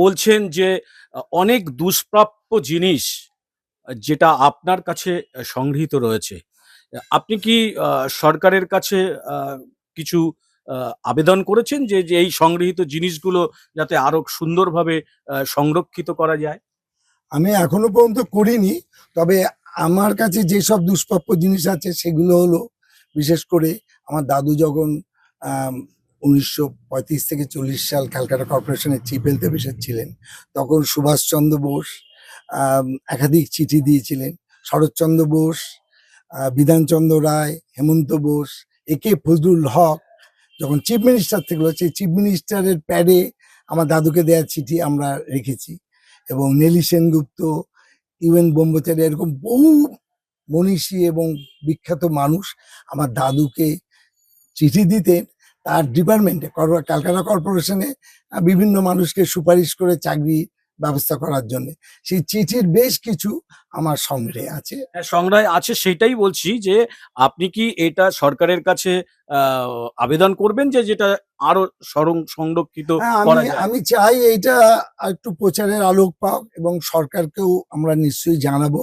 বলছেন যে অনেক দুষ্প্রাপ্য জিনিস যেটা আপনার কাছে সংগৃহীত রয়েছে। আপনি কি সরকারের কাছে কিছু আবেদন করেছেন যে যে এই সংগৃহীত জিনিসগুলো যাতে আরও সুন্দরভাবে সংরক্ষিত করা যায়? আমি এখনও পর্যন্ত করিনি, তবে আমার কাছে যেসব দুষ্প্রাপ্য জিনিস আছে সেগুলো হলো, বিশেষ করে আমার দাদু যখন উনিশশো পঁয়ত্রিশ থেকে চল্লিশ সাল ক্যালকাটা কর্পোরেশনের চিফ হেলথ অফিসার ছিলেন। তখন সুভাষচন্দ্র বোস একাধিক চিঠি দিয়েছিলেন। শরৎচন্দ্র বোস বিধানচন্দ্র রায়, হেমন্ত বোস, এ কে ফজলুল হক, যখন চিফ মিনিস্টার থেকে সেই চিফ মিনিস্টারের প্যাডে আমার দাদুকে দেওয়া চিঠি আমরা রেখেছি। এবং নেলি সেনগুপ্ত, ইউএন ব্রহ্মচারী, এরকম বহু মনীষী এবং বিখ্যাত মানুষ আমার দাদুকে চিঠি দিতেন। তার ডিপার্টমেন্টে ক্যালকাটা কর্পোরেশনে বিভিন্ন মানুষকে সুপারিশ করে চাকরি ব্যবস্থা করার জন্য। সেই চিঠির বেশ কিছু আমার সংগ্রহে আছে। হ্যাঁ, সংগ্রহ আছে সেটাই বলছি যে আপনি কি এটা সরকারের কাছে আবেদন করবেন যে যেটা আরও সরং- সংরক্ষিত হ্যাঁ, আমি চাই এইটা একটু প্রচারের আলোক পাক এবং সরকারকেও আমরা নিশ্চয়ই জানাব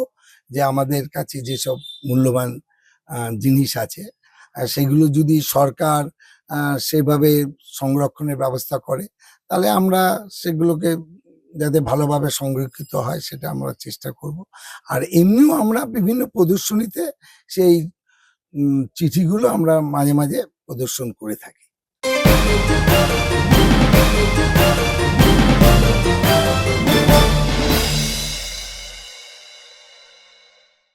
যে আমাদের কাছে যেসব মূল্যবান জিনিস আছে সেগুলো যদি সরকার সেভাবে সংরক্ষণের ব্যবস্থা করে, তাহলে আমরা সেগুলোকে যাতে ভালোভাবে সংরক্ষিত হয় সেটা আমরা চেষ্টা করব। আর এমনিও আমরা বিভিন্ন প্রদর্শনীতে সেই চিঠিগুলো আমরা মাঝে মাঝে প্রদর্শন করে থাকি।